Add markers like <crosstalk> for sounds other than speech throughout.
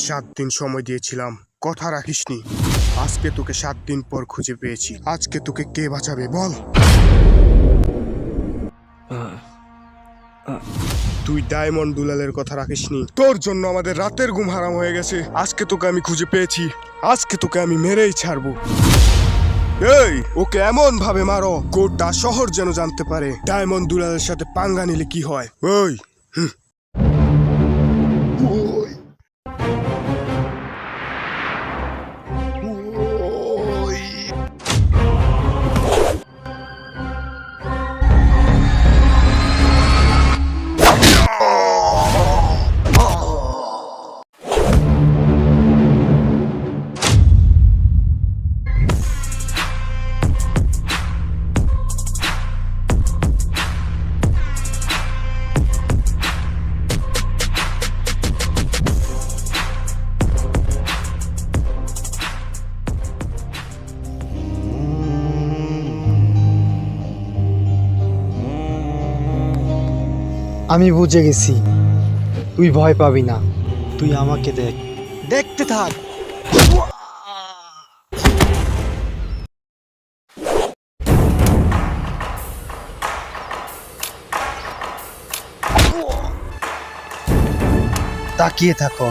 সাত দিন সময় দিয়েছিলাম। কথা রাখিসনি। আজকে তোকে সাত দিন পর খুঁজে পেয়েছি। আজকে তোকে কে বাঁচাবে বল। তুই ডায়মন্ড দুলালের কথা রাখিসনি। তোর জন্য আমাদের রাতের ঘুম হারাম হয়ে গেছে। আজকে তোকে আমি খুঁজে পেয়েছি। আজকে তোকে আমি মেরেই ছাড়বো। এই, ওকে এমন ভাবে মারো। গোটা শহর যেন জানতে পারে। ডায়মন্ড দুলালের সাথে পাঙ্গা নিলে কি হয়? ওই হুম। আমি বুঝে গেছি। তুই ভয় পাবি না। তুই আমাকে দেখ। দেখতে থাক। তাকিয়ে থাকো।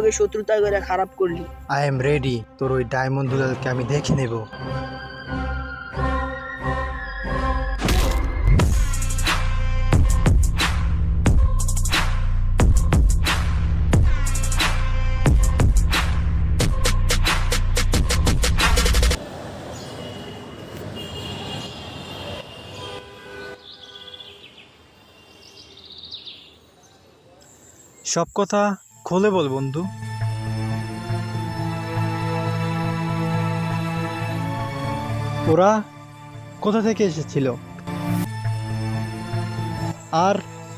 লগে শত্রুতা করে খারাপ করলি? আই এম রেডি তোর ওই ডায়মন্ড দুলালকে আমি দেখে নেব। সব কথা খুলে বল বন্ধু। ওরা কোথা থেকে এসেছিল? আর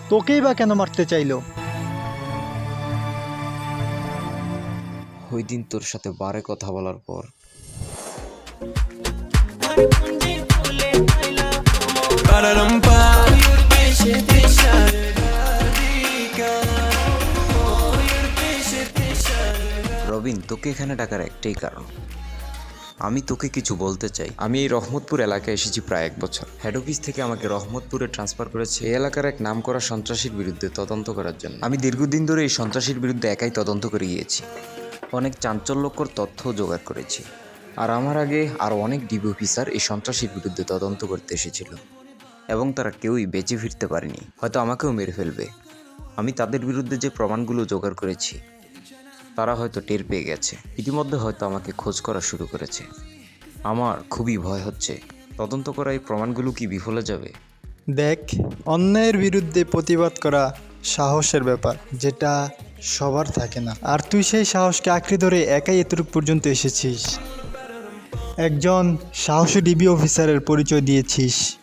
তোকেই বা কেন মারতে চাইলো? ওই দিন তোর সাথে বারে কথা বলার পর। রবিন তোকে এখানে ডাকার একটাই কারণ। আমি তোকে কিছু বলতে চাই। আমি এই রহমতপুর এলাকায় এসেছি প্রায় এক বছর। হেড অফিস থেকে আমাকে রহমতপুরে ট্রান্সফার করেছে এই এলাকার এক নাম করা সন্ত্রাসীর বিরুদ্ধে তদন্ত করার জন্য। আমি দীর্ঘদিন ধরে এই সন্ত্রাসীর বিরুদ্ধে একাই তদন্ত করে গিয়েছি অনেক চাঞ্চল্যকর তথ্য জোগাড় করেছি। আর আমার আগে আরও অনেক ডিবি অফিসার এই সন্ত্রাসীর বিরুদ্ধে তদন্ত করতে এসেছিল। এবং তারা কেউই বেঁচে ফিরতে পারেনি। হয়তো আমাকেও মেরে ফেলবে। আমি তাদের বিরুদ্ধে যে প্রমাণগুলো জোগাড় করেছি তারা হয়তো টের পেয়ে গেছে। ইতিমধ্যে হয়তো আমাকে খোঁজ করা শুরু করেছে। আমার খুবই ভয় হচ্ছে। তদন্ত করা এই প্রমাণগুলো কি বিফলে যাবে? দেখ, অন্যায়ের বিরুদ্ধে প্রতিবাদ করা সাহসের ব্যাপার, যেটা সবার থাকে না। আর তুই সেই সাহসকে আঁকড়ে ধরে একাই এতটুকু পর্যন্ত এসেছিস। একজন সাহসী ডিবি অফিসারের পরিচয় দিয়েছিস।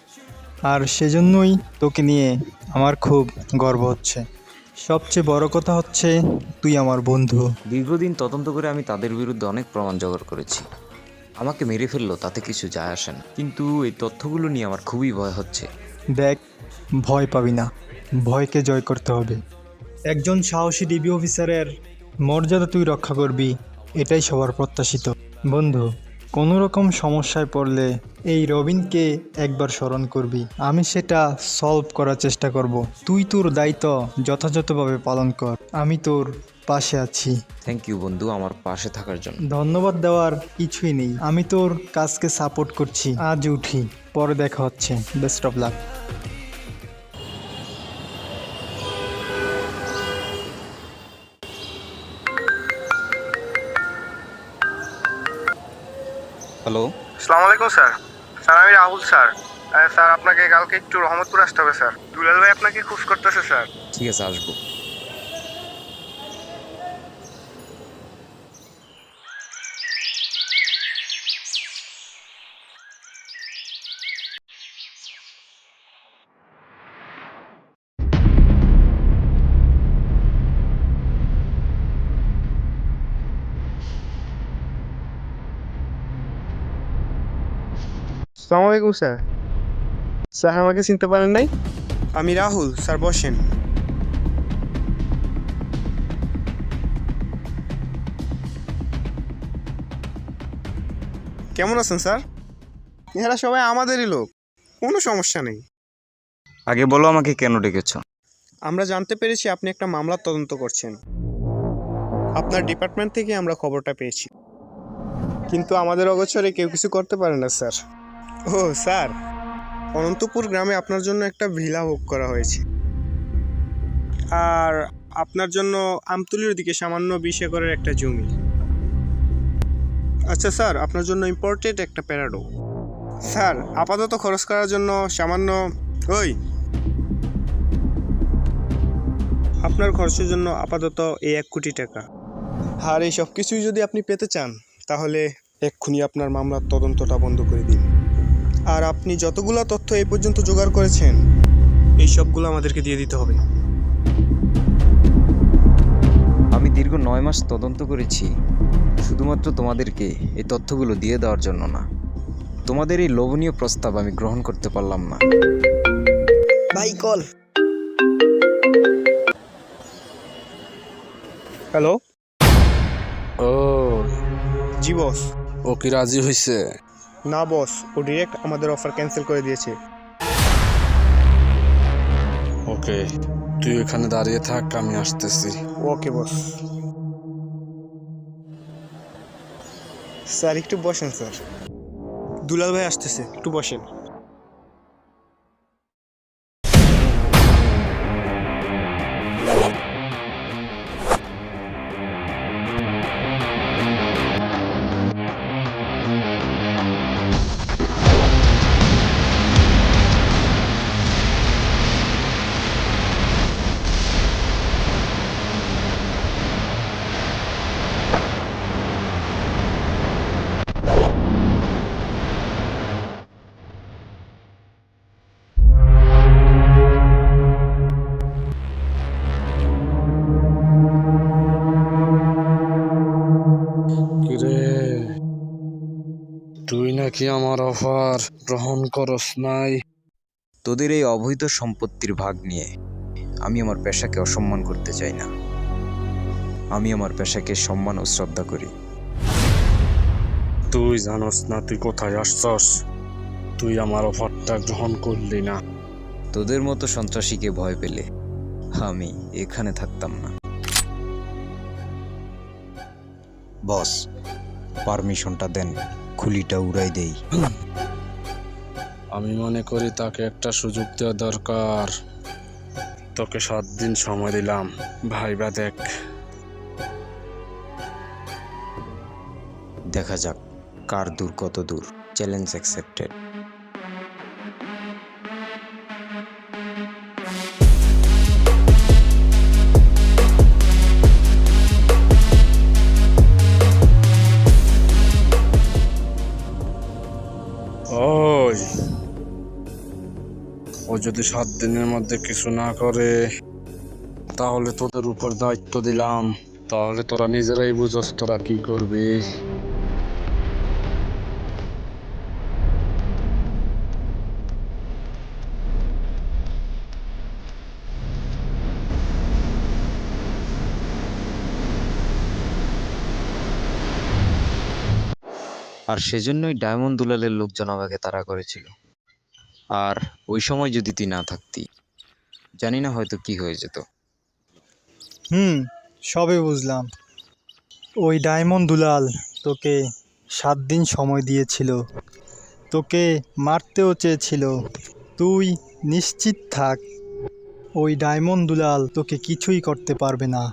আর সেজন্যই তোকে নিয়ে আমার খুব গর্ব হচ্ছে। সবচেয়ে বড় কথা হচ্ছে তুই আমার বন্ধু। দীর্ঘদিন তদন্ত করে আমি তাদের বিরুদ্ধে অনেক প্রমাণ জোগাড় করেছি। আমাকে মেরে ফেলল তাতে কিছু যায় আসে না। কিন্তু এই তথ্যগুলো নিয়ে আমার খুবই ভয় হচ্ছে। দেখ ভয় পাবি না। ভয়কে জয় করতে হবে। একজন সাহসী ডিবি অফিসারের মর্যাদা তুই রক্ষা করবি এটাই সবার প্রত্যাশিত। বন্ধু কোনো রকম সমস্যায় পড়লে এই রবিনকে একবার স্মরণ করবি। আমি সেটা সলভ করার চেষ্টা করব। তুই তোর দায়িত্ব যথাযথভাবে পালন কর। আমি তোর পাশে আছি। থ্যাংক ইউ বন্ধু আমার পাশে থাকার জন্য। ধন্যবাদ দেওয়ার কিছুই নেই। আমি তোর কাজকে সাপোর্ট করছি। আজ উঠি পরে দেখা হচ্ছে। বেস্ট অফ লাক হ্যালো সালাম আলাইকুম স্যার। স্যার আমি রাহুল স্যার। স্যার আপনাকে কালকে একটু রহমতপুর আসতে হবে স্যার। দুলাল ভাই আপনাকে খুশ করতেছে স্যার। ঠিক আছে আসব। সালাম আলাইকুম স্যার স্যার আমাকে চিনতে পারেন নাই আমি রাহুল স্যার বসেন কেমন আছেন স্যার এরা সবাই আমাদেরই লোক। কোনো সমস্যা নেই। আগে বলো আমাকে কেন ডেকেছ? আমরা জানতে পেরেছি আপনি একটা মামলার তদন্ত করছেন। আপনার ডিপার্টমেন্ট থেকে আমরা খবরটা পেয়েছি। কিন্তু আমাদের অগোচরে কেউ কিছু করতে পারে না স্যার। ও, স্যার। অনন্তপুর গ্রামে আপনার জন্য একটা ভিলা বুক করা হয়েছে। আর আপনার জন্য আমতুলির দিকে সামান্য বিশ একরের একটা জমি। আচ্ছা স্যার, আপনার জন্য ইম্পর্টেন্ট একটা প্যারাডো। স্যার, আপাতত খরচ করার জন্য সামান্য, ওই। আপনার খরচের জন্য আপাতত এই এক কোটি টাকা। আর এই সব কিছুই যদি আপনি পেতে চান, তাহলে এক্ষুনি আপনার মামলার তদন্তটা বন্ধ করে দিন। আর আপনি যতগুলো তথ্য এই পর্যন্ত জোগাড় করেছেন এই সবগুলো আমাদেরকে দিয়ে দিতে হবে। আমি দীর্ঘ নয় মাস তদন্ত করেছি শুধুমাত্র তোমাদেরকে এই তথ্যগুলো দিয়ে দেওয়ার জন্য না। তোমাদের এই লোভনীয় প্রস্তাব আমি গ্রহণ করতে পারলাম না। ভাই কল হ্যালো ও। জি বস ও কি রাজি হয়েছে না বস ও ডিরেক্ট আমাদের অফার ক্যান্সেল করে দিয়েছে। ওকে তুই এখানে দাঁড়িয়ে থাক আমি আসতেছি। ওকে বস স্যার একটু বসেন স্যার। দুলাল ভাই আসতেছে একটু বসেন। নাকি আমার অফার গ্রহণ করস নাই? তোদের এই অবৈধ সম্পত্তির ভাগ নিয়ে আমি আমার পেশাকে অসম্মান করতে চাই না। আমি আমার পেশাকে সম্মান ও শ্রদ্ধা করি। তুই জানস না তুই কোথায় আসছস। তুই আমার অফারটা গ্রহণ করলি না। তোদের মতো সন্ত্রাসীকে ভয় পেলে আমি এখানে থাকতাম না। বস পারমিশনটা দেন। খুলিটা উড়াই দেই। আমি মনে করি তাকে একটা সুযোগ দেওয়া দরকার। তোকে সাত দিন সময় দিলাম। ভাইবা দেখ। দেখা যাক কার দূর কত দূর। চ্যালেঞ্জ অ্যাকসেপ্টেড যদি সাত দিনের মধ্যে কিছু না করে, তাহলে তোদের উপর দায়িত্ব দিলাম। তাহলে তোরা নিজেরাই বুঝস তোরা কি করবি। আর সেজন্যই ডায়মন্ড দুলালের লোকজন আমাকে তাড়া করেছিল। আর ওই সময় যদি তুই না থাকতি, জানি না হয়তো কি হয়ে যেত। হুম সবে বুঝলাম। ওই ডায়মন্ড দুলাল তোকে সাত দিন সময় দিয়েছিল। তোকে মারতেও চেয়েছিল। তুই নিশ্চিত থাক, ওই ডায়মন্ড দুলাল তোকে কিছুই করতে পারবে না।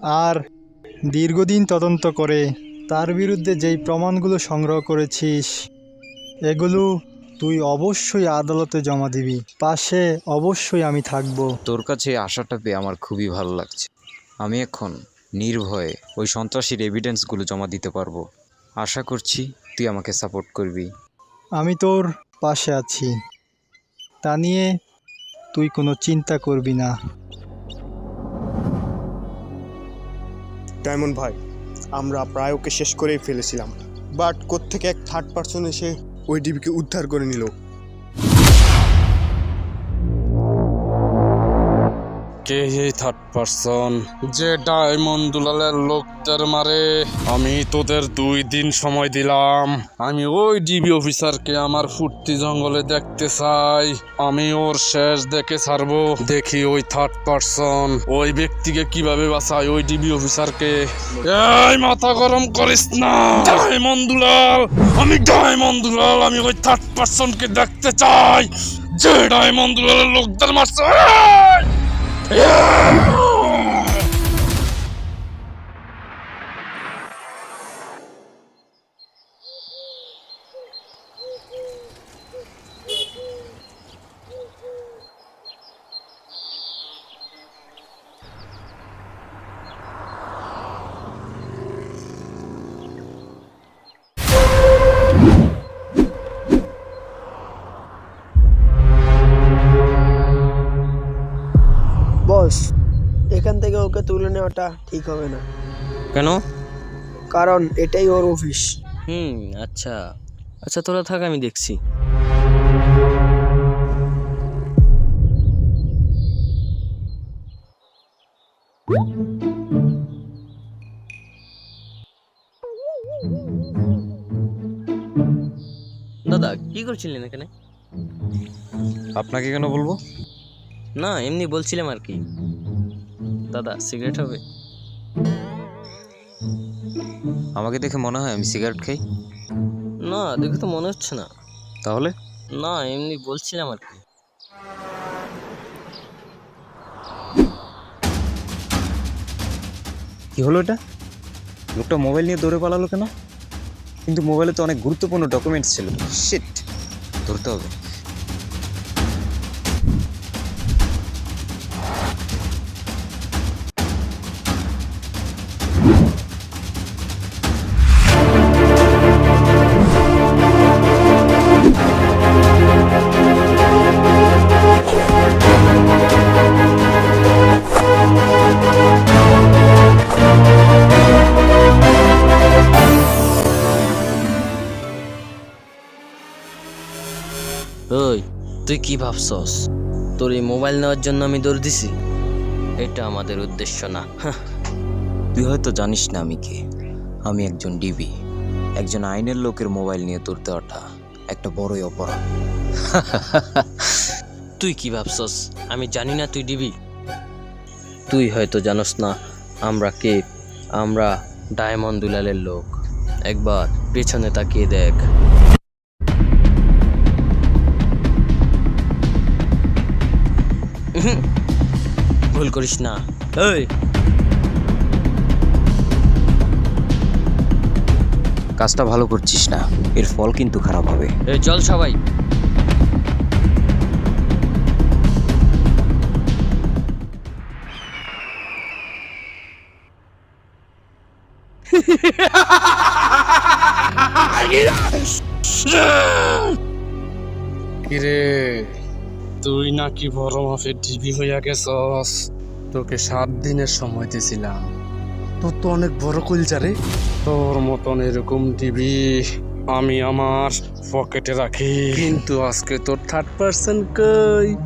আর দীর্ঘদিন তদন্ত করে তার বিরুদ্ধে যেই প্রমাণগুলো সংগ্রহ করেছিস, এগুলো তুই অবশ্যই আদালতে জমা দিবি। পাশে অবশ্যই আমি থাকব। তোর কাছে আশাটা পেয়ে আমার খুবই ভালো লাগছে। আমি এখন নির্ভয়ে ওই সন্ত্রাসীর এভিডেন্সগুলো জমা দিতে পারব। আশা করছি তুই আমাকে সাপোর্ট করবি। আমি তোর পাশে আছি। তা নিয়ে তুই কোনো চিন্তা করবি না। ডায়মন্ড ভাই আমরা প্রায় ওকে শেষ করেই ফেলেছিলাম। বাট কোত্থেকে এক থার্ড পার্সন এসে ওই ডিবিকে উদ্ধার করে নিল। কে থার্ড পারসন? যে ডায়মন্ড দুলালের লোকদের মারে। আমি তোদের দুই দিন সময় দিলাম। আমি ওই ডিবি অফিসারকে আমার ফুর্তি জঙ্গলে দেখতে চাই। আমি ওর শেষ দেখে ছাড়বো। দেখি ওই থার্ড পারসন ওই ব্যক্তিকে কীভাবে বাঁচায় ওই ডিবি অফিসারকে। এই, মাথা গরম করিস না। ডায়মন্ড দুলাল, আমি ডায়মন্ড দুলাল, আমি ওই থার্ড পারসনকে দেখতে চাই। যে ডায়মন্ড দুলালের লোকদের মারছে Yeah! নেওয়াটা ঠিক হবে না। কেন? কারণ এটাই ওর অফিস। হুম আচ্ছা। আচ্ছা তোরা থাক আমি দেখছি। দাদা কি করছিলেন এখানে? আপনাকে কেন বলব? না এমনি বলছিলাম আর কি। দাদা সিগারেট হবে? আমাকে দেখে মনে হয় আমি সিগারেট খাই। না দেখে তো মনে হচ্ছে না। তাহলে? না এমনি বলছিলাম আর কি। কি হলো এটা? লোকটা মোবাইল নিয়ে দৌড়ে পালালো কেন? কিন্তু মোবাইলে তো অনেক গুরুত্বপূর্ণ ডকুমেন্টস ছিল। শিট ধরতে হবে। কি ভাবছস? তোর এই মোবাইল নেওয়ার জন্য আমি দৌড় দিছি? এটা আমাদের উদ্দেশ্য না। তুই হয়তো জানিস না আমি কে আমি একজন ডিবি, একজন আইনের লোকের মোবাইল নিয়ে তোর দেওয়াটা একটা বড়ই অপরাধ। <laughs> তুই কি ভাবছস? আমি জানি না তুই ডিবি। তুই হয়তো জানোস না, আমরা কে? আমরা ডায়মন্ড দুলালের লোক। একবার পেছনে তাকিয়ে দেখ। ভুল করিস না। এই। কাজটা ভালো করছিস না। এর ফল কিন্তু খারাপ হবে। চল সবাই। কিরে? তুই নাকি বড় মাফের ডিবি হইয়া গেছস? তোকে সাত দিনের সময় দিয়েছিলাম তোর তো অনেক বড় কলচা রে। তোর মতন এরকম ডিবি আমি আমার পকেটে রাখি। কিন্তু আজকে তোর থার্ড পার্সন কই?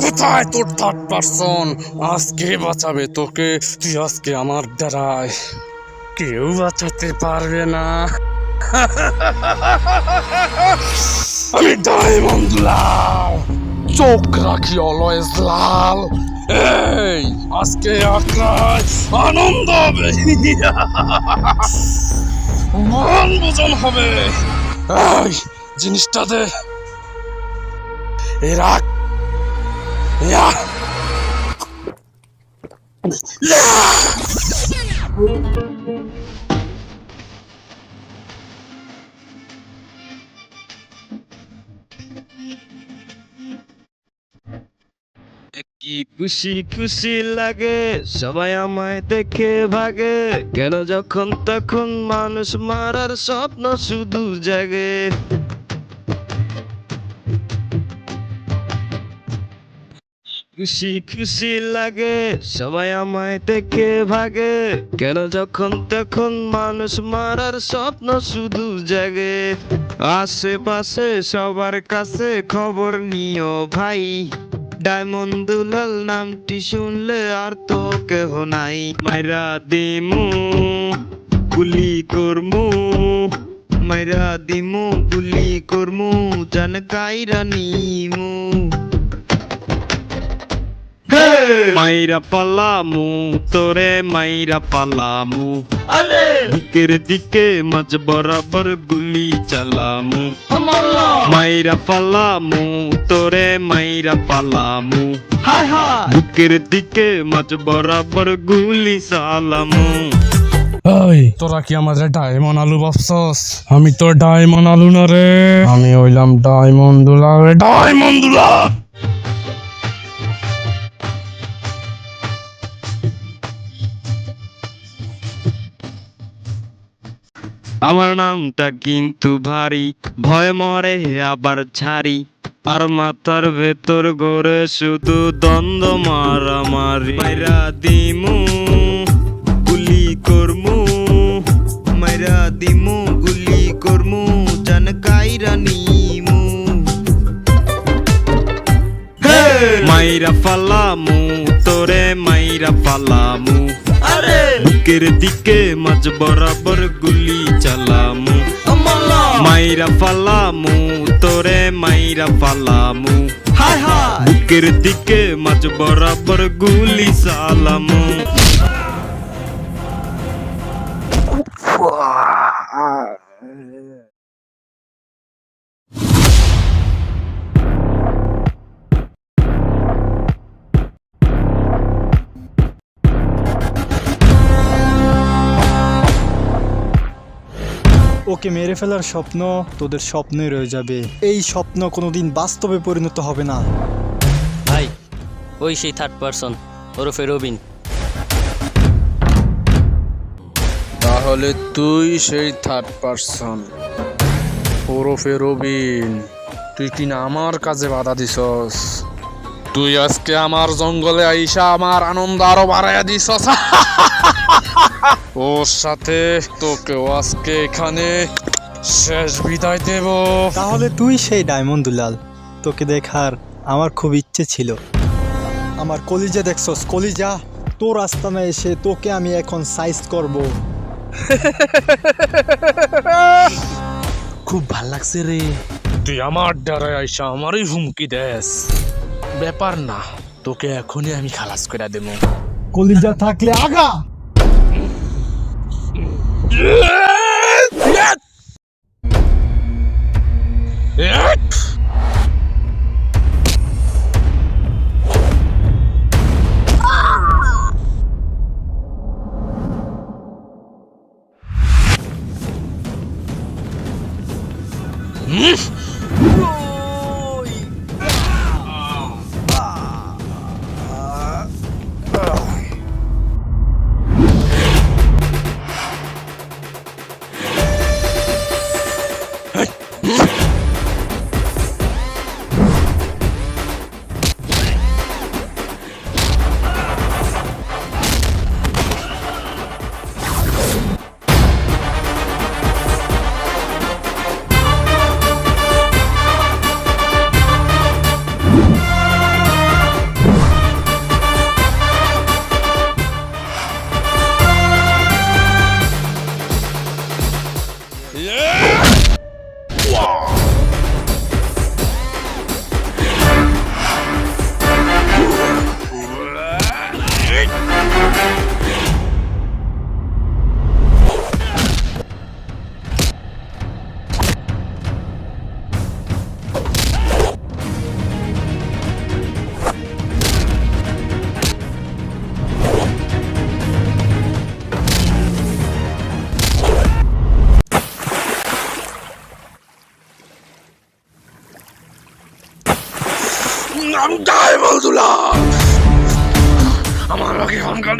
কোথায় তোর থার্ড পার্সন আজকে বাঁচাবে তোকে তুই আজকে আমার দ্বারায়। কেউ বাঁচাতে পারবে না। <laughs> আমি ডায়মন্ড লাল। চোখ রাখি, অলওয়েজ লাল। এই, আজকে আকাশ আনন্দ হবে। মন ভোজন হবে। এই, জিনিসটা দে। রাখ। ইয়া। খুশি খুশি লাগে, সবাই আমায় দেখে ভাগে। কেন যখন তখন মানুষ মারার স্বপ্ন শুধু জাগে। খুশি খুশি লাগে, সবাই আমায় দেখে ভাগে। কেন যখন তখন মানুষ মারার স্বপ্ন শুধু জাগে। আশেপাশে সবার কাছে খবর নিও ভাই। ডায়মন্ড দুলাল নামটি শুনলে আর তো কেহ নাই। মাইরা দিমু, গুলি করমু, মাইরা দিমু, গুলি করমু জানকাই কাইরা নিমু। মাইরা পালামু তোরে মাইরা পালামু দিকের দিকে মাঝ বরাবর গুলি চালামু। মাইরা পালামু তোরে মাইরা পালামু বুকের দিকে মাঝ বরাবর গুলি চালামু। এই তোরা কি আমাদের ডায়মন্ড আলু ভাবছস? আমি তো ডায়মন্ড আলু না রে। আমি হইলাম ডায়মন্ড দুলা রে। ডায়মন্ড দুলা আমার নামটা কিন্তু ভারী। ভয় মরে আবার ছাড়ি আর মাথার ভেতর গড়ে শুধু দ্বন্দ্ব মারামারি। মাইরা দিমু গুলি করমু মাইরা দিমু গুলি করমু জান কাইরা নিমু। মাইরা ফালামু তোরে মাইরা ফালামু। বুকের দিকে মাঝ বরাবর গুলি ফালামু তোরে মাইরা ফালামু। হায় হায়। বুকের দিকে মাঝ বরাবর গুলি চালামু। ওকে মেরে ফেলার স্বপ্ন তোদের স্বপ্নই রয়ে যাবে। এই স্বপ্ন কোনোদিন বাস্তবে পরিণত হবে না। ভাই ওই সেই থার্ড পার্সন ওরফে রবিন। তাহলে তুই সেই থার্ড পার্সন ওরফে রবিন। তুই কি না আমার কাজে বাধা দিছস? তুই আজকে আমার জঙ্গলে আইসা আমার আনন্দ আরও বাড়াইয়া দিছস। <laughs> <laughs> ওর সাথে তোকেও আজকে এখানে শেষ বিদায় দেব। তাহলে তুই সেই ডায়মন্ড দুলাল তোকে দেখার আমার খুব ইচ্ছে ছিল। আমার কলিজা দেখছস কলিজা তোর আস্তানা এসে তোকে আমি এখন সাইজ করব। খুব ভালো লাগছে রে। তুই আমার দ্বারা আইসা আমারই হুমকি দেস। ব্যাপার না তোকে এখনই আমি খালাস করে দেবো। কলিজা থাকলে আগা!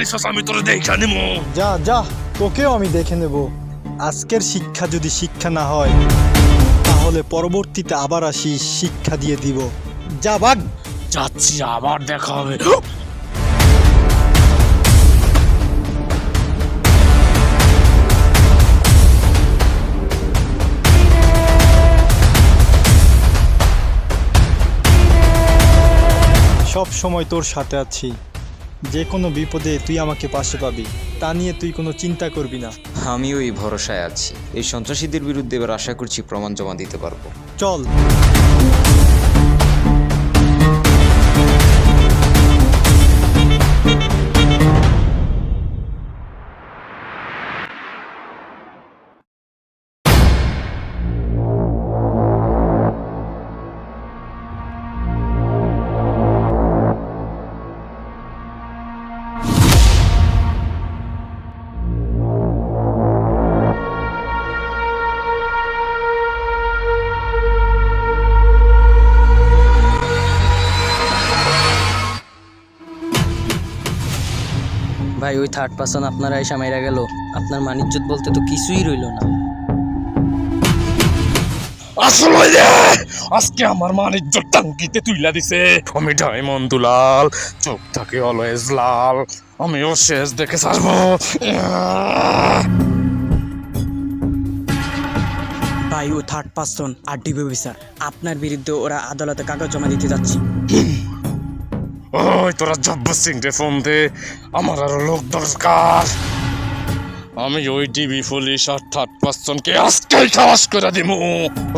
নিছাস আমি তোরে দেখা নিমু যা যা তোকেও আমি দেখে নেব। আজকের শিক্ষা যদি শিক্ষা না হয় তাহলে পরবর্তীতে আবার আসি শিক্ষা দিয়ে দিব। যা বাগ যাচ্ছি আবার দেখা হবে। সব সময় তোর সাথে আছি। যে কোনো বিপদে তুই আমাকে পাশে পাবি তা নিয়ে তুই কোনো চিন্তা করবি না। আমিও এই ভরসায় আছি। এই সন্ত্রাসীদের বিরুদ্ধে এবার আশা করছি প্রমাণ জমা দিতে পারব। চল। ভাই ওই থার্ড পার্সন আপনারা এসে মাইরা গেল। আপনার মানিজ্জত বলতে তো কিছুই রইল না। আসলে আজকে আমার মানিজ্য টাঙ্কিতে তুইলা দিছে। আমি ডায়মন্ড দুলাল চোখ থাকে অলওয়েজ লাল। আমিও শেষ দেখে ছাড়বো। ভাই ও থার্ড পার্সন আর ডিবি অফিসার। আপনার বিরুদ্ধে ওরা আদালতে কাগজ জমা দিতে যাচ্ছে। <laughs> ওই তোরা জব্বর সিং রে ফোন দে, আমার আরও লোক দরকার। আমি ওই টিভি পুলিশ আর থার্ড পার্সনকে আজকেই খাওয়াস করে দিমু।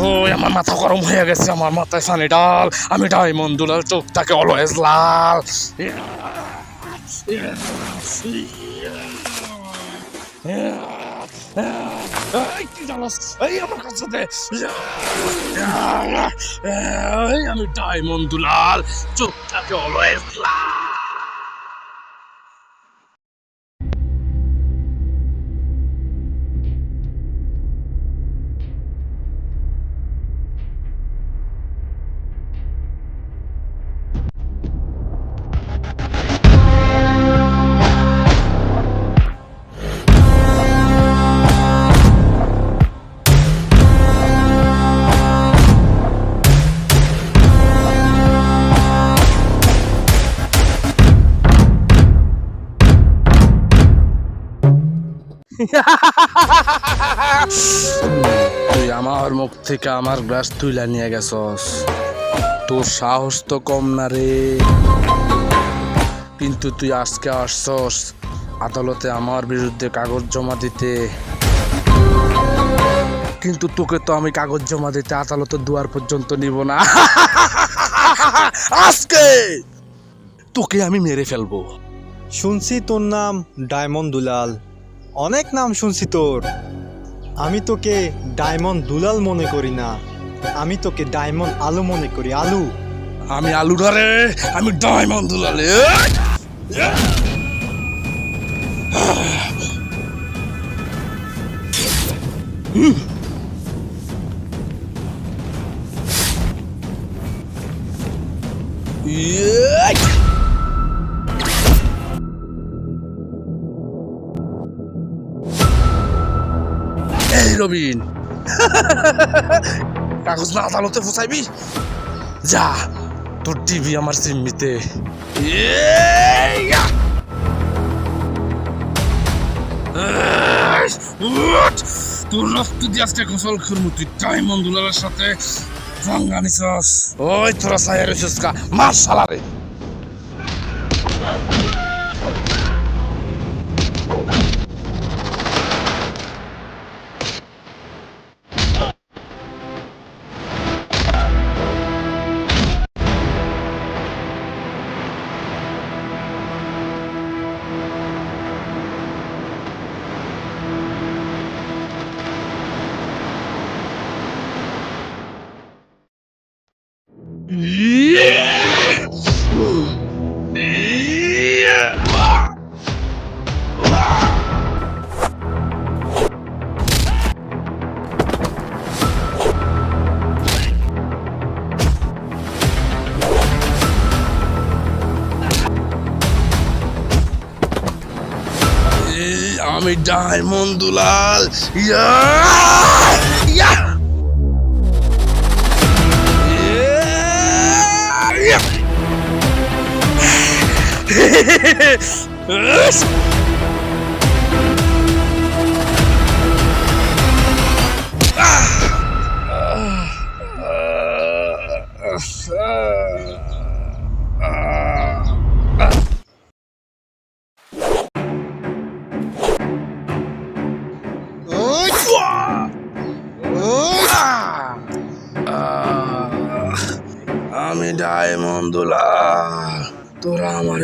ওই আমার মাথা গরম হয়ে গেছে, আমার মাথায় সানি ডাল, আমি ডায়মন্ড দুলাল চোখটাকে অলওয়েজ লাল। এই কি জানাস এই আমার কাছে দে আমি ডায়মন্ড দুলাল চোখটাকে অলওয়েজ লাল তুই আমার মুখ থেকে আমার গ্লাস তুইলা নিয়ে গেছস। তোর সাহস তো কম না রে। কিন্তু তুই আজকে আসছস আদালতে আমার বিরুদ্ধে কাগজ জমা দিতে। কিন্তু তোকে তো আমি কাগজ জমা দিতে আদালতের দুয়ার পর্যন্ত নিব না। <laughs> আজকে তোকে আমি মেরে ফেলব। শুনছি তোর নাম ডায়মন্ড দুলাল। অনেক নাম শুনছি তোর। আমি তোকে ডায়মন্ড দুলাল মনে করি না। আমি তোকে ডায়মন্ড আলু মনে করি, আলু। আমি আলু ধরে, আমি ডায়মন্ড দুলাল। Yeah! ইয়ে। রবিন <laughs> কাগজ না আদালতে ফসাইবি? যা, তোর টিভি আমার তোর রক্ত সাথে ভাঙ্গা নিছস ওই, তোরা সায়ার কা মার শালারে ডায়মন্ড দুলাল ইয়া। ইয়া।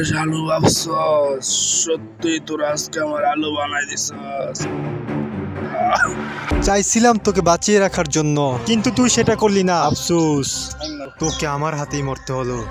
তোরা আলু ভাবছস সত্যি তোর আজকে আমার আলু বানাই দিছস। <laughs> চাইছিলাম তোকে বাঁচিয়ে রাখার জন্য, কিন্তু তুই সেটা করলি না, আফসোস। তোকে আমার হাতেই মরতে হলো।